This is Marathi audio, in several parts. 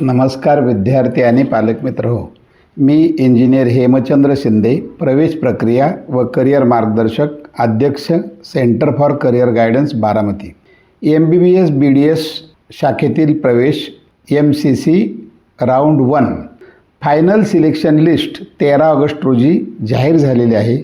नमस्कार विद्यार्थी आणि पालक मित्र हो. मी इंजिनियर हेमचंद्र शिंदे प्रवेश प्रक्रिया व करिअर मार्गदर्शक अध्यक्ष center for career guidance Baramati. M B B S B D S शाखेतील प्रवेश M C C round one. Final selection list तेरा ऑगस्ट रोजी जाहीर झालेली आहे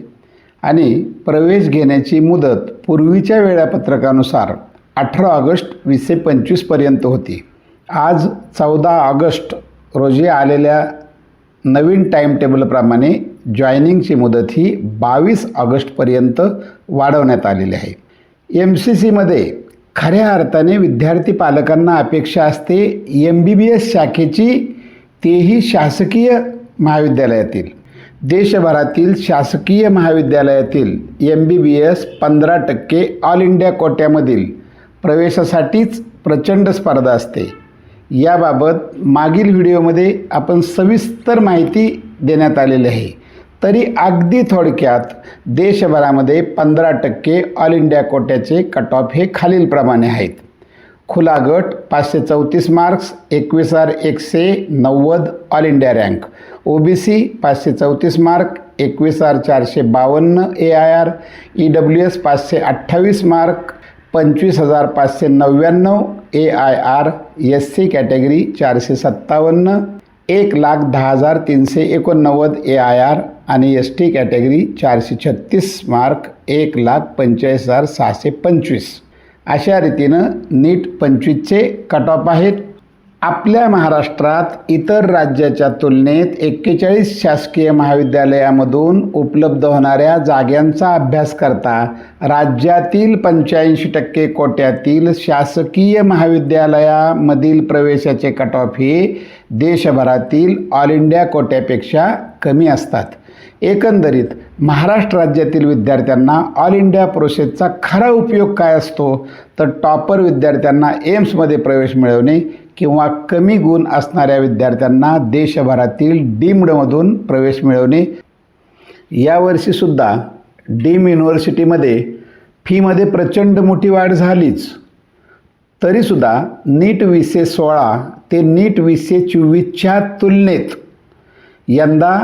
आणि प्रवेश घेण्याची मुदत पूर्वीच्या वेळापत्रकानुसार अठरा ऑगस्ट वीसशे पंचवीसपर्यंत होती. आज चौदा ऑगस्ट रोजी आलेल्या नवीन टाईम टेबलप्रमाणे जॉईनिंगची मुदत ही बावीस ऑगस्टपर्यंत वाढवण्यात आलेली आहे. एम सी सीमध्ये खऱ्या अर्थाने विद्यार्थी पालकांना अपेक्षा असते एम बी बी एस शाखेची तेही शासकीय महाविद्यालयातील. देशभरातील शासकीय महाविद्यालयातील एम बी बी एस पंधरा टक्के ऑल इंडिया कोट्यामधील प्रवेशासाठीच प्रचंड स्पर्धा असते. याबाबत मागील व्हिडिओमध्ये आपण सविस्तर माहिती देण्यात आलेली आहे. तरी अगदी थोडक्यात देशभरामध्ये पंधरा टक्के ऑल इंडिया कोट्याचे कट ऑफ हे खालीलप्रमाणे आहेत. खुला गट पाचशे चौतीस मार्क्स एकवीस हजार एकशे नव्वद all India rank O B C पाचशे चौतीस मार्क एकवीस हजार चारशे बावन्न A I R E W S पाचशे अठ्ठावीस मार्क पंचवीस हजार पाचशे नव्याण्णव A I R S C category चारशे सत्तावन्न एक लाख दहा हजार तीनशे एकोणनव्वद ए आय आर आणि एस टी कॅटेगरी चारशे छत्तीस मार्क एक लाख पंचेचाळीस हजार सहाशे पंचवीस. अशा रीतीनं नीट पंचवीसचे कट ऑफ आहेत. आपल्या महाराष्ट्रात इतर राज्याच्या तुलनेत एक्केचाळीस शासकीय महाविद्यालयामधून उपलब्ध होणाऱ्या जाग्यांचा अभ्यास करता राज्यातील पंच्याऐंशी टक्के कोट्यातील शासकीय महाविद्यालयामधील प्रवेशाचे कट ऑफ हे देशभरातील ऑल इंडिया कोट्यापेक्षा कमी असतात. एकंदरीत महाराष्ट्र राज्यातील विद्यार्थ्यांना ऑल इंडिया प्रोसेसचा खरा उपयोग काय असतो? तर टॉपर विद्यार्थ्यांना एम्समध्ये प्रवेश मिळवणे किंवा कमी गुण असणाऱ्या विद्यार्थ्यांना देशभरातील डीम्डमधून प्रवेश मिळवणे. यावर्षीसुद्धा डीम युनिव्हर्सिटीमध्ये फीमध्ये प्रचंड मोठी वाढ झालीच. तरीसुद्धा नीट वीसशे सोळा ते नीट वीसशे चोवीसच्या तुलनेत यंदा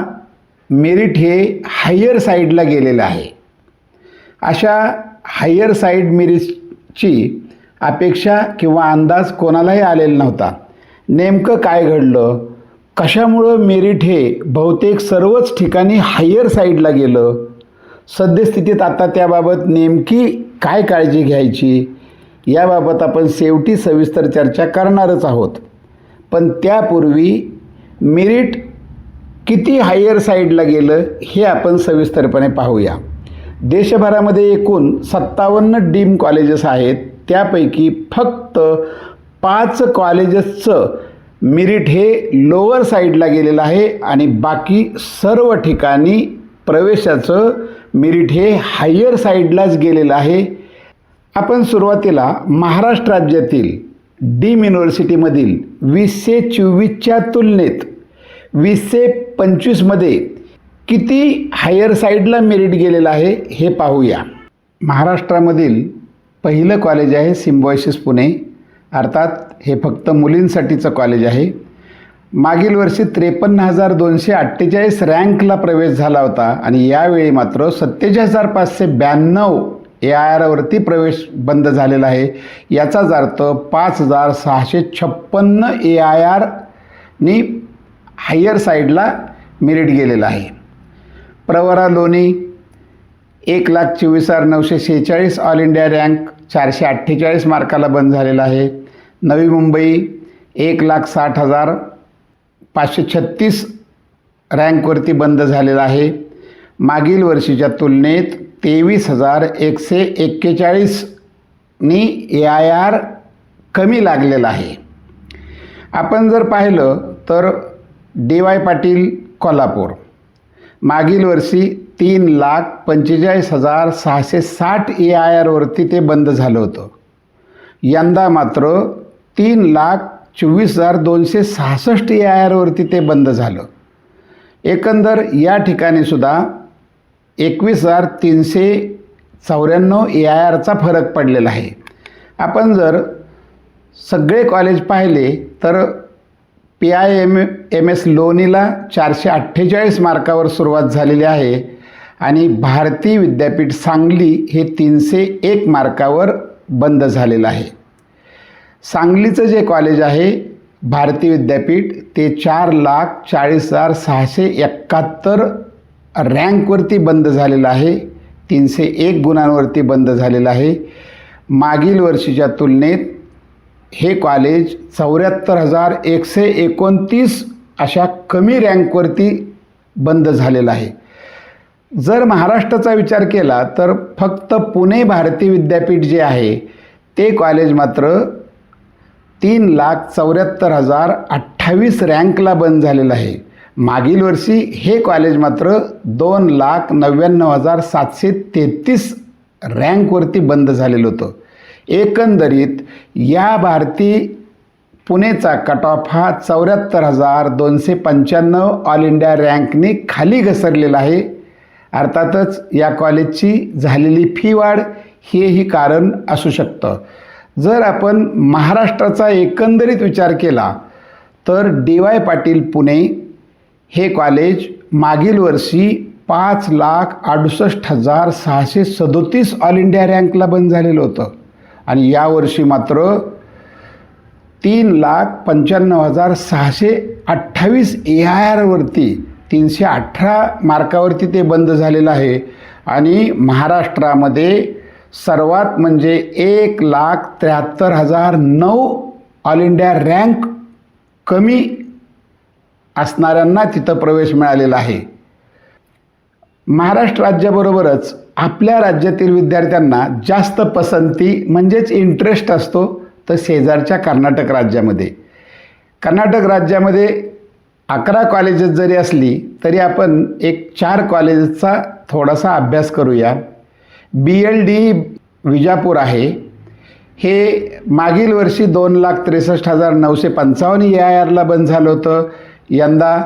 मेरिट हे हायर साईडला गेलेलं आहे. अशा हायर साईड मेरिटची अपेक्षा किंवा अंदाज कोणालाही आलेला नव्हता. नेमकं काय घडलं? कशामुळं मेरिट हे बहुतेक सर्वच ठिकाणी हायर साईडला गेलं? सद्यस्थितीत आता त्याबाबत नेमकी काय काळजी घ्यायची? याबाबत आपण शेवटी सविस्तर चर्चा करणारच आहोत. पण त्यापूर्वी मेरिट किती हायर साईडला गेलं हे आपण सविस्तरपणे पाहूया. देशभरामध्ये एकूण सत्तावन्न डीम कॉलेजेस आहेत. त्यापैकी फक्त पाच कॉलेजेसचं मिरिट हे लोअर साईडला गेलेलं आहे आणि बाकी सर्व ठिकाणी प्रवेशाचं मिरिट हे हायर साईडलाच गेलेलं आहे. आपण सुरुवातीला महाराष्ट्र राज्यातील डीम युनिव्हर्सिटीमधील वीसशे चोवीसच्या तुलनेत वीसशे पंचवीसमध्ये किती हायर साईडला मेरिट गेलेलं आहे हे पाहूया. महाराष्ट्रामधील पहिलं कॉलेज आहे सिम्बॉयसिस पुणे. अर्थात हे फक्त मुलींसाठीचं कॉलेज आहे. मागील वर्षी त्रेपन्न हजार दोनशे अठ्ठेचाळीस रँकला प्रवेश झाला होता आणि यावेळी मात्र सत्तेचाळीस हजार पाचशे ब्याण्णव ए आय आरवरती प्रवेश बंद झालेला आहे. याचाच अर्थ पाच हजार सहाशे छप्पन्न ए आय आरनी हायर साईडला मेरिट गेलेला आहे. प्रवरा लोणी एक लाख चोवीस हजार नऊशे शेहेचाळीस ऑल इंडिया रँक चारशे अठ्ठेचाळीस मार्काला बंद झालेला आहे. नवी मुंबई एक लाख साठ हजार पाचशे छत्तीस रँकवरती बंद झालेला आहे. मागील वर्षीच्या तुलनेत तेवीस हजार एकशे एक्केचाळीसनी ए आय आर कमी लागलेला आहे. आपण जर पाहिलं तर डी वाय पाटील कोल्हापूर. मागील वर्षी तीन लाख पंचेचाळीस हजार सहाशे साठ ए आय आरवरती ते बंद झालं होतं. यंदा मात्र तीन लाख चोवीस हजार दोनशे सहासष्ट ए आय आरवरती ते बंद झालं. एकंदर या ठिकाणीसुद्धा एकवीस हजार तीनशे चौऱ्याण्णव ए आय आरचा फरक पडलेला आहे. आपण जर सगळे कॉलेज पाहिले तर P I M M S लोणीला चारशे अठ्ठेचाळीस मार्कावर सुरुवात झालेली आहे. आणि भारती विद्यापीठ सांगली हे तीनशे एक मार्कावर बंद झालेलं आहे. सांगलीचं जे कॉलेज आहे भारती विद्यापीठ ते चार लाख चाळीस हजार सहाशे एकाहत्तर रँकवरती बंद झालेलं आहे. तीनशे एक गुणांवरती बंद झालेलं आहे. मागील वर्षीच्या तुलनेत हे कॉलेज चौऱ्याहत्तर हजार एकशे एकोणतीस अशा कमी रँकवरती बंद झालेलं आहे. जर महाराष्ट्राचा विचार केला तर फक्त पुणे भारती विद्यापीठ जे आहे ते कॉलेज मात्र तीन लाख चौऱ्याहत्तर हजार अठ्ठावीस रँकला बंद झालेलं आहे. मागील वर्षी हे कॉलेज मात्र दोन लाख नव्याण्णव हजार सातशे तेहतीस रँकवरती बंद झालेलं होतं. एकंदरीत या भारती पुणेचा कट ऑफ हा चौऱ्याहत्तर हजार दोनशे पंच्याण्णव ऑल इंडिया रँकने खाली घसरलेला आहे. अर्थातच या कॉलेजची झालेली फी वाढ हेही कारण असू शकतं. जर आपण महाराष्ट्राचा एकंदरीत विचार केला तर डी वाय पाटील पुणे हे कॉलेज मागील वर्षी पाच लाख अडुसष्ट हजार सहाशे सदोतीस ऑल इंडिया रँकला बंद झालेलं होतं. आणि यावर्षी मात्र तीन लाख पंच्याण्णव हजार सहाशे अठ्ठावीस ए आय आरवरती तीनशे अठरा मार्कावरती ते बंद झालेलं आहे. आणि महाराष्ट्रामध्ये सर्वात म्हणजे एक लाख त्र्याहत्तर हजार नऊ ऑल इंडिया रँक कमी असणाऱ्यांना तिथं प्रवेश मिळालेला आहे. महाराष्ट्र राज्याबरोबरच आपल्या राज्यातील विद्यार्थ्यांना जास्त पसंती म्हणजेच इंटरेस्ट असतो तर शेजारच्या कर्नाटक राज्यामध्ये. कर्नाटक राज्यामध्ये अकरा कॉलेजेस जरी असली तरी आपण एक चार कॉलेजेसचा थोडासा अभ्यास करूया. बी एल डी विजापूर आहे. हे मागील वर्षी दोन लाख त्रेसष्ट हजार नऊशे पंचावन्न ए आय आरला बंद झालं होतं. यंदा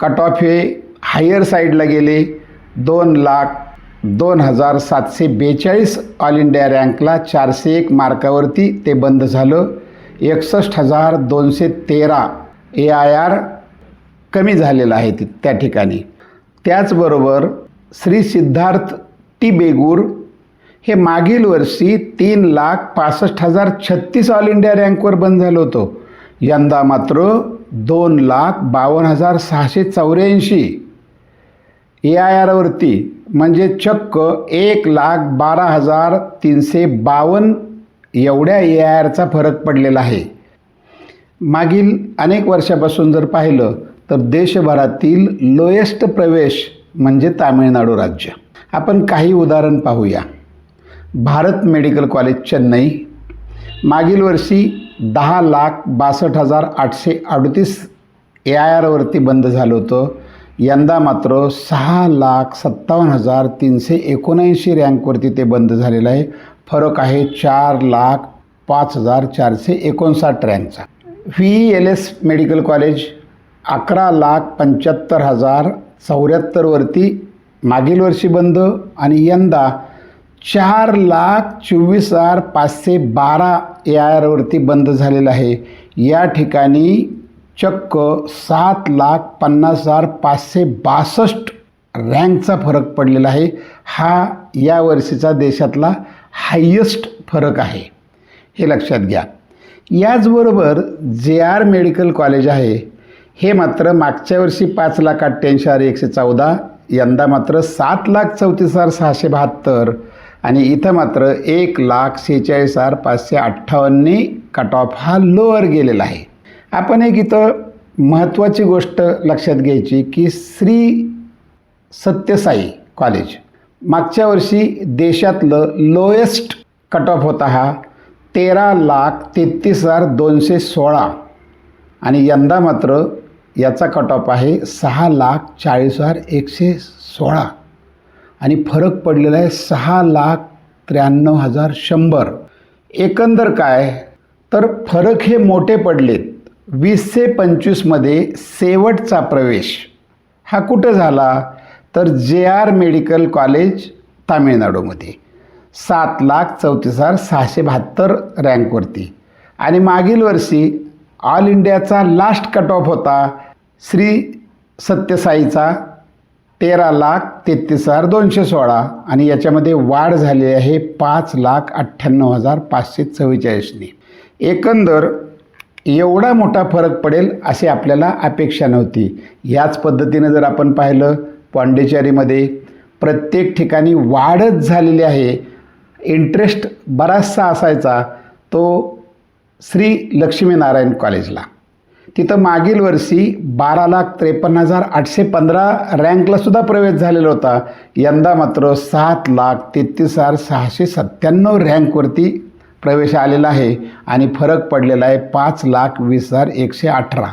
कट ऑफ हे हायर साईडला गेले. दोन लाख दोन हजार सातशे बेचाळीस ऑल इंडिया रँकला चारशे एक मार्कावरती ते बंद झालं. एकसष्ट हजार दोनशे तेरा ए आय आर कमी झालेलं आहे ति त्या ठिकाणी. त्याचबरोबर श्री सिद्धार्थ टी. बेगूर हे मागील वर्षी तीन लाख पासष्ट हजार छत्तीस ऑल इंडिया रँकवर बंद झालं होतं. यंदा मात्र दोन लाख बावन्न हजार सहाशे चौऱ्याऐंशी. ए आय आरवरती म्हणजे चक्क एक लाख बारा हजार तीनशे बावन्न एवढ्या ए आय आरचा फरक पडलेला आहे. मागील अनेक वर्षापासून जर पाहिलं तर देशभरातील लोएस्ट प्रवेश म्हणजे तामिळनाडू राज्य. आपण काही उदाहरण पाहूया. Bharat medical college Chennai. मागील वर्षी दहा लाख बासष्ट हजार आठशे अडतीस ए आय आरवरती बंद झालं होतं. यंदा मात्र सहा लाख सत्तावन्न हजार तीनशे एकोणऐंशी रँकवरती ते बंद झालेलं आहे. फरक आहे चार लाख पाच हजार चारशे एकोणसाठ रँकचा. V L S medical college अकरा लाख पंच्याहत्तर हजार चौऱ्याहत्तरवरती मागील वर्षी बंद आणि यंदा चार लाख चोवीस हजार पाचशे बारा ए आय आरवरती बंद झालेलं आहे. या ठिकाणी चक्क सात लाख पन्नास हजार पाचशे बासष्ट रँकचा फरक पडलेला आहे. हा या वर्षीचा देशातला हायेस्ट फरक आहे. हे लक्षात घ्या. याचबरोबर जे आर मेडिकल कॉलेज आहे हे मात्र मागच्या वर्षी पाच लाख अठ्ठ्याऐंशी हजार एकशे चौदा यंदा मात्र सात लाख चौतीस हजार सहाशे बहात्तर आणि इथं मात्र एक लाख शेहेचाळीस हजार पाचशे अठ्ठावन्नने कट ऑफ हा लोअर गेलेला आहे. आपण एक इथं महत्त्वाची गोष्ट लक्षात घ्यायची की श्री सत्यसाई कॉलेज मागच्या वर्षी देशातलं लोएस्ट कट ऑफ होता हा तेरा लाख तेहतीस हजार दोनशे सोळा आणि यंदा मात्र याचा कट ऑफ आहे सहा लाख चाळीस हजार एकशे सोळा. आणि फरक पडलेला आहे सहा लाख त्र्याण्णव हजार शंभर. एकंदर काय? तर फरक हे मोठे पडलेत. वीसशे पंचवीसमध्ये शेवटचा प्रवेश. हा कुठं झाला? तर जे आर मेडिकल कॉलेज तामिळनाडूमध्ये. सात लाख चौतीस हजार सहाशे बहात्तर रँकवरती. आणि मागील वर्षी ऑल इंडियाचा लास्ट कट ऑफ होता. श्री सत्यसाईचा तेरा लाख तेहतीस हजार दोनशे सोळा आणि याच्यामध्ये वाढ झालेली आहे पाच लाख अठ्ठ्याण्णव हजार पाचशे चव्वेचाळीसने. एकंदर एवढा मोठा फरक पडेल अशी आपल्याला अपेक्षा नव्हती. याच पद्धतीनं जर आपण पाहिलं पाँडेचेरीमध्ये प्रत्येक ठिकाणी वाढच झालेली आहे. इंटरेस्ट बराचसा असायचा तो श्री लक्ष्मीनारायण कॉलेजला. तिथं मागील वर्षी बारा लाख त्रेपन्न हजार आठशे पंधरा रँकला सुद्धा प्रवेश झालेला होता. यंदा मात्र सात लाख तेहतीस हजार सहाशे सत्त्याण्णव रँकवरती प्रवेश आलेला आहे आणि फरक पडलेला आहे पाच लाख वीस हजार एकशे अठरा.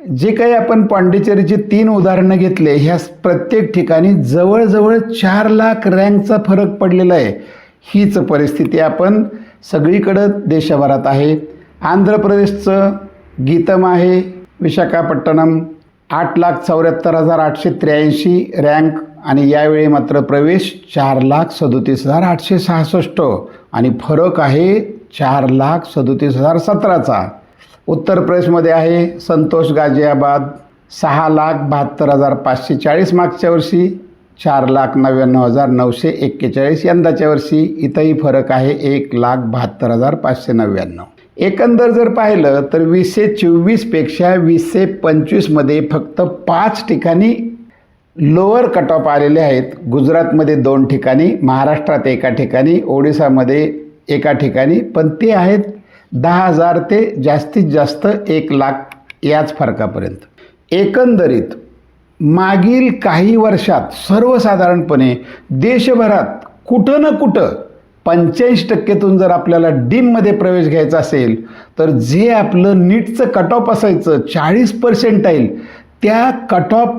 जे काही आपण पाँडेचेरीची तीन उदाहरणं घेतले ह्या प्रत्येक ठिकाणी जवळजवळ चार लाख रँकचा फरक पडलेला आहे. हीच परिस्थिती आपण सगळीकडं देशभरात आहे. आंध्र प्रदेशचं गीतम आहे. विशाखापट्टणम आठ लाख चौऱ्याहत्तर हजार आठशे त्र्याऐंशी रँक आणि यावेळी मात्र प्रवेश चार लाख सदोतीस हजार आठशे सहासष्ट आणि फरक आहे चार लाख सदोतीस हजार सतराचा. उत्तर प्रदेशमध्ये आहे संतोष गाझियाबाद सहा लाख बहात्तर हजार पाचशे चाळीस मागच्या वर्षी चार लाख नव्याण्णव हजार नऊशे एक्केचाळीस यंदाच्या वर्षी इथंही फरक आहे एक लाख बहात्तर हजार पाचशे नव्याण्णव. एकंदर जर पाहिलं तर वीसशे चोवीसपेक्षा वीसशे पंचवीसमध्ये फक्त पाच ठिकाणी लोअर कट ऑफ आलेले आहेत. गुजरातमध्ये दोन ठिकाणी महाराष्ट्रात एका ठिकाणी ओडिसामध्ये एका ठिकाणी. पण ते आहेत दहा हजार ते जास्तीत जास्त एक लाख याच फरकापर्यंत. एकंदरीत मागील काही वर्षात सर्वसाधारणपणे देशभरात कुठं ना कुठं पंच्याऐंशी टक्केतून जर आपल्याला डीममध्ये प्रवेश घ्यायचा असेल तर जे आपलं नीटचं कट ऑफ असायचं चाळीस पर्सेंटाईल त्या कट ऑफ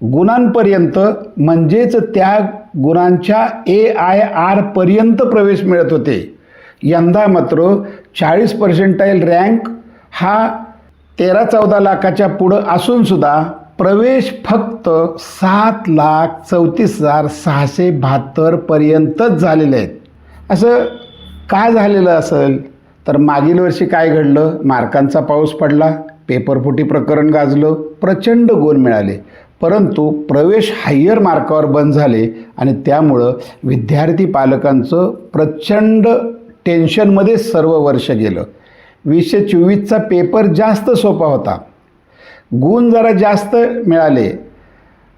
गुणांपर्यंत म्हणजेच त्या गुणांच्या ए आय आरपर्यंत प्रवेश मिळत होते. यंदा मात्र चाळीस पर्सेंटाईल रँक हा तेरा चौदा लाखाच्या पुढं असूनसुद्धा प्रवेश फक्त सात लाख चौतीस हजार सहाशे बहात्तरपर्यंतच झालेले आहेत. असं का झालेलं असेल? तर मागील वर्षी काय घडलं? मार्कांचा पाऊस पडला पेपरफुटी प्रकरण गाजलं प्रचंड गुण मिळाले. परंतु प्रवेश हायर मार्कावर बंद झाले आणि त्यामुळं विद्यार्थी पालकांचं प्रचंड टेन्शनमध्ये सर्व वर्ष गेलं. वीसशे चोवीसचा पेपर जास्त सोपा होता. गुण जरा जास्त मिळाले.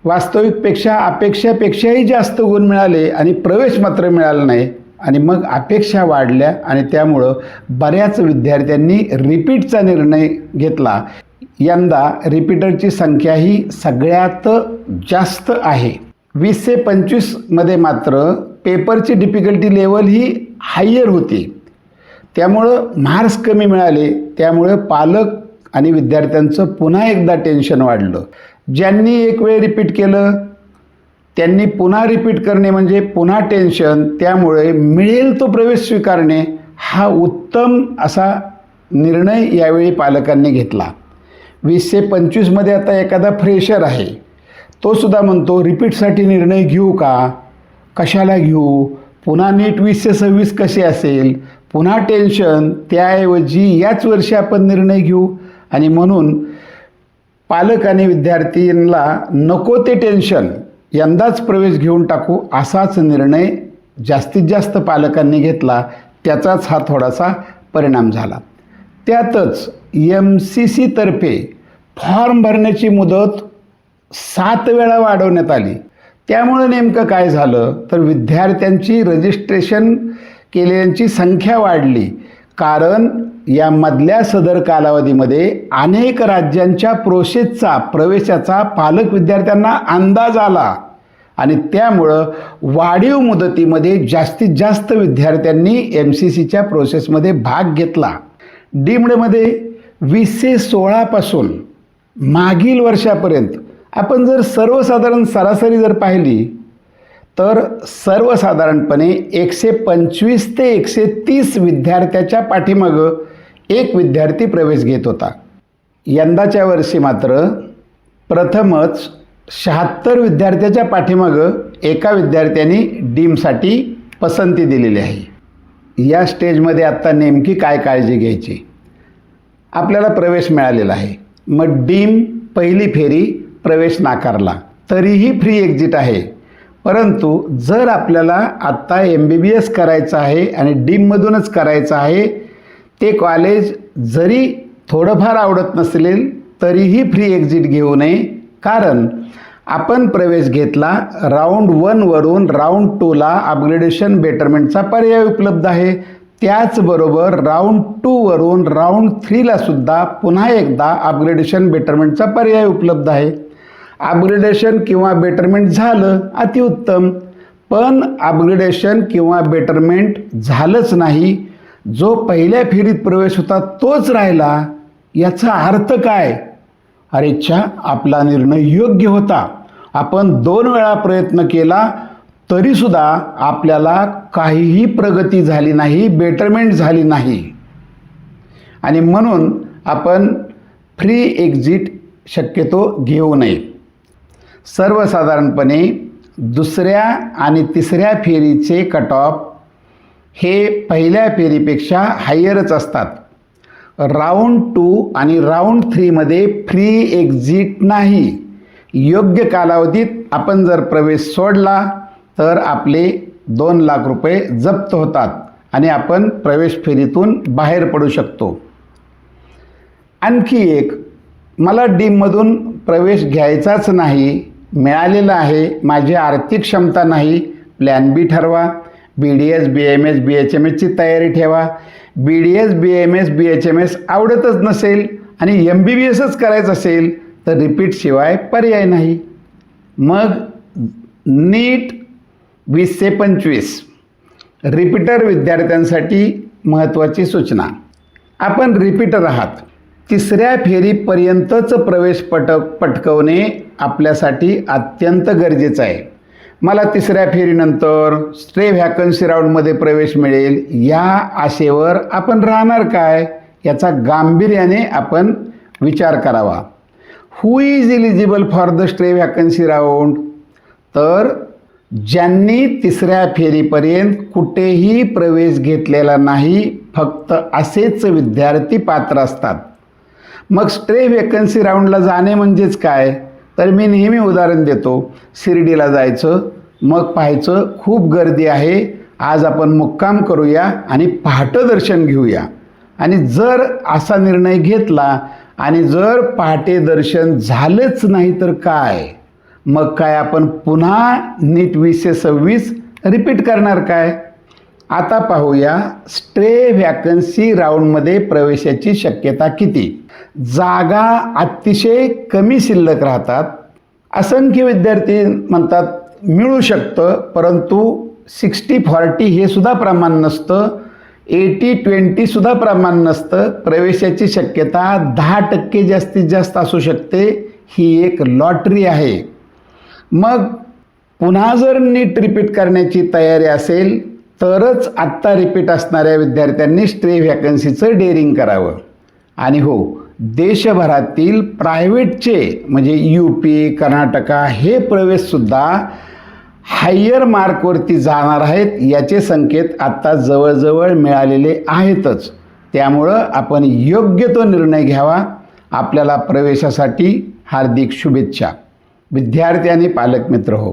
वास्तविकपेक्षा अपेक्षापेक्षाही जास्त गुण मिळाले आणि प्रवेश मात्र मिळाला नाही. आणि मग अपेक्षा वाढल्या आणि त्यामुळं बऱ्याच विद्यार्थ्यांनी रिपीटचा निर्णय घेतला. यंदा रिपीटरची संख्या ही सगळ्यात जास्त आहे. वीसशे पंचवीसमध्ये मात्र पेपरची डिफिकल्टी लेवल ही हायर होती. त्यामुळं मार्क्स कमी मिळाले. त्यामुळं पालक आणि विद्यार्थ्यांचं पुन्हा एकदा टेन्शन वाढलं. ज्यांनी एक वेळ रिपीट केलं त्यांनी पुन्हा रिपीट करणे म्हणजे पुन्हा टेन्शन त्यामुळे मिळेल तो प्रवेश स्वीकारणे हा उत्तम असा निर्णय यावेळी पालकांनी घेतला. वीसशे पंचवीसमध्ये आता एखादा फ्रेशर आहे. तो सुद्धा म्हणतो रिपीटसाठी निर्णय घेऊ का? कशाला घेऊ? पुन्हा नीट वीसशे सव्वीस कसे असेल? पुन्हा टेन्शन त्याऐवजी याच वर्षी आपण निर्णय घेऊ. आणि म्हणून पालक आणि विद्यार्थ्यांना नको ते टेन्शन यंदाच प्रवेश घेऊन टाकू असाच निर्णय जास्तीत जास्त पालकांनी घेतला त्याचाच हा थोडासा परिणाम झाला. त्यातच एम सी सीतर्फे फॉर्म भरण्याची मुदत सात वेळा वाढवण्यात आली. त्यामुळं नेमकं काय झालं? तर विद्यार्थ्यांची रजिस्ट्रेशन केलेल्यांची संख्या वाढली. कारण यामधल्या सदर कालावधीमध्ये अनेक राज्यांच्या प्रोसेसचा प्रवेशाचा पालक विद्यार्थ्यांना अंदाज आला. आणि त्यामुळं वाढीव मुदतीमध्ये जास्तीत जास्त विद्यार्थ्यांनी एम सी सीच्या प्रोसेसमध्ये भाग घेतला. डीमडमध्ये वीसशे सोळापासून मागील वर्षापर्यंत आपण जर सर्वसाधारण सरासरी जर पाहिली तर सर्वसाधारणपणे एकशे पंचवीस ते एकशे तीस विद्यार्थ्याच्या पाठीमागं एक विद्यार्थी प्रवेश घेत होता. यंदाच्या वर्षी मात्र प्रथमच शहात्तर विद्यार्थ्याच्या पाठीमागं एका विद्यार्थ्यांनी डीमसाठी पसंती दिलेली आहे. या स्टेजमध्ये आत्ता नेमकी काय काळजी घ्यायची? आपल्याला प्रवेश मिळालेला आहे. मग डीम पहिली फेरी प्रवेश नाकारला. तरीही फ्री एक्झिट आहे. परंतु जर आपल्याला आत्ता एम बी बी एस करायचं आहे आणि डीममधूनच करायचं आहे ते कॉलेज जरी थोडंफार आवडत नसेल तरीही फ्री एक्झिट घेऊ नये. कारण आपण प्रवेश घेतला राऊंड वनवरून राऊंड टूला अपग्रेडेशन बेटरमेंटचा पर्याय उपलब्ध आहे. त्याचबरोबर राऊंड टूवरून राऊंड थ्रीलासुद्धा पुन्हा एकदा अपग्रेडेशन बेटरमेंटचा पर्याय उपलब्ध आहे. अपग्रेडेशन किंवा बेटरमेंट झालं अतिउत्तम. पण अपग्रेडेशन किंवा बेटरमेंट झालंच नाही. जो पहिल्या फेरीत प्रवेश होता तोच राहिला. याचा अर्थ काय? अरेच्छा आपला निर्णय योग्य होता. आपण दोन वेळा प्रयत्न केला तरीसुद्धा आपल्याला काहीही प्रगती झाली नाही बेटरमेंट झाली नाही. आणि म्हणून आपण फ्री एक्झिट शक्यतो घेऊ नये. सर्वसाधारणपणे दुसऱ्या आणि तिसऱ्या फेरीचे कट ऑफ हे पहिल्या फेरीपेक्षा हायरच असतात. राऊंड टू आणि राऊंड थ्रीमध्ये फ्री एक्झिट नाही. योग्य कालावधीत आपण जर प्रवेश सोडला तर आपले दोन लाख रुपये जप्त होतात आणि आपण प्रवेश फेरीतून बाहेर पडू शकतो. आणखी एक मला डीममधून प्रवेश घ्यायचाच नाही मिळालेलं आहे. माझी आर्थिक क्षमता नाही. प्लॅन बी ठरवा. B D S B M S B H M एसची तयारी ठेवा. B D S B M S B H M S आवडतच नसेल आणि एम बी बी एसच करायचं असेल तर रिपीटशिवाय पर्याय नाही. मग नीट वीसशे पंचवीस. रिपीटर विद्यार्थ्यांसाठी महत्त्वाची सूचना. आपण रिपीटर आहात. तिसऱ्या फेरीपर्यंतच प्रवेश पटक पटकवणे आपल्यासाठी अत्यंत गरजेचं आहे. मला तिसऱ्या फेरीनंतर स्ट्रे व्हॅकन्सी राऊंडमध्ये प्रवेश मिळेल या आशेवर आपण राहणार काय? याचा गांभीर्याने आपण विचार करावा. Who is eligible for the stray vacancy round तर ज्यांनी तिसऱ्या फेरीपर्यंत कुठेही प्रवेश घेतलेला नाही फक्त असेच विद्यार्थी पात्र असतात. मग स्ट्रे वेकन्सी राऊंडला जाणे म्हणजेच काय? तर मी नेहमी उदाहरण देतो. शिर्डीला जायचं मग पाहायचं खूप गर्दी आहे. आज आपण मुक्काम करूया आणि पहाटं दर्शन घेऊया. आणि जर असा निर्णय घेतला आणि जर पहाटे दर्शन झालंच नाही तर काय? मग काय आपण पुन्हा नीट वीसशे सव्वीस रिपीट करणार काय? आता पाहूया स्ट्रे व्हॅकन्सी राऊंडमध्ये प्रवेशाची शक्यता किती? जागा अतिशय कमी शिल्लक राहतात. असंख्य विद्यार्थी म्हणतात मिळू शकतं परंतु सिक्स्टी फॉर्टी हे सुद्धा प्रमाण नसतं. एटी ट्वेंटीसुद्धा प्रमाण नसतं. प्रवेशाची शक्यता दहा टक्के जास्तीत जास्त असू शकते. ही एक लॉटरी आहे. मग पुन्हा जर नीट रिपीट करण्याची तयारी असेल तरच आत्ता रिपीट असणाऱ्या विद्यार्थ्यांनी स्ट्रे व्हॅकन्सीचं डेअरिंग करावं. आणि हो देशभरातील प्रायव्हेटचे म्हणजे यू पी कर्नाटका हे प्रवेशसुद्धा हायर मार्कवरती जाणार आहेत याचे संकेत आत्ता जवळजवळ मिळालेले आहेतच. त्यामुळं आपण योग्य तो निर्णय घ्यावा. आपल्याला प्रवेशासाठी हार्दिक शुभेच्छा. विद्यार्थी आणि पालक मित्र हो.